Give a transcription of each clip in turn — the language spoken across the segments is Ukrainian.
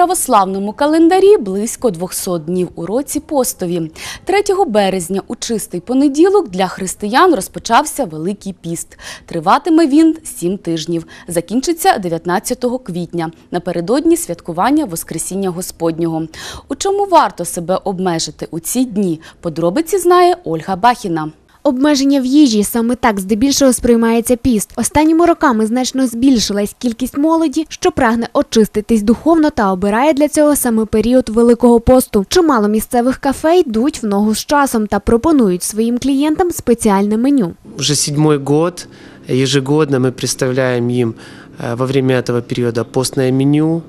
православному календарі близько 200 днів у році постові. 3 березня у чистий понеділок для християн розпочався Великий піст. Триватиме він 7 тижнів. Закінчиться 19 квітня, напередодні святкування Воскресіння Господнього. У чому варто себе обмежити у ці дні? Подробиці знає Ольга Бахіна Обмеження в їжі саме так здебільшого сприймається піст. Останніми роками значно збільшилась кількість молоді, що прагне очиститись духовно та обирає для цього саме період Великого посту. Чимало місцевих кафе йдуть в ногу з часом та пропонують своїм клієнтам спеціальне меню. Уже седьмой год ежегодно мы представляем им э, во время этого периода постное меню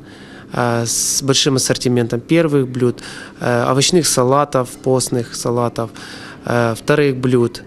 э, с большим ассортиментом первых блюд, э, овощных салатов, постных салатов, э, вторых блюд.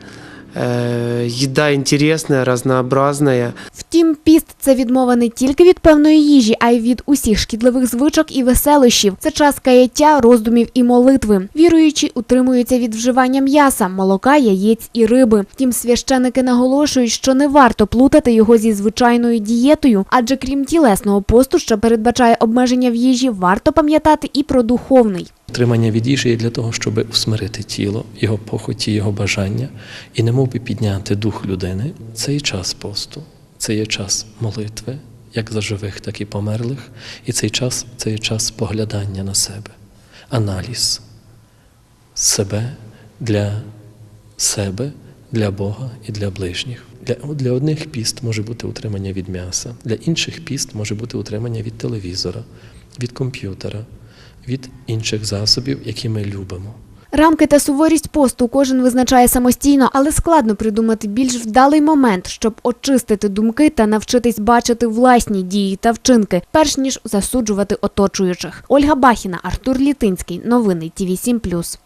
Э, Еда интересная, разнообразная. Втім, піст це відмова не тільки від певної їжі, а й від усіх шкідливих звичок і веселощів. Це час каяття, роздумів і молитви. Віруючі утримуються від вживання м'яса, молока, яєць і риби. Втім, священики наголошують, що не варто плутати його зі звичайною дієтою, адже крім тілесного посту, що передбачає обмеження в їжі, варто пам'ятати і про духовний. Утримання від їжі є для того, щоб усмирити тіло, його похоті, його бажання, і немов би підняти дух людини. Це є час посту, це є час молитви, як за живих, так і померлих. І цей час це є час поглядання на себе, аналіз себе для себе, для Бога і для ближніх. Для, для одних піст може бути утримання від м'яса, для інших піст може бути утримання від телевізора, від комп'ютера, від інших засобів, які ми любимо. Рамки та суворість посту кожен визначає самостійно, але складно придумати більш вдалий момент, щоб очистити думки та навчитись бачити власні дії та вчинки, перш ніж засуджувати оточуючих. Ольга Бахіна, Артур Літинський. Новини ТІВІ 7+.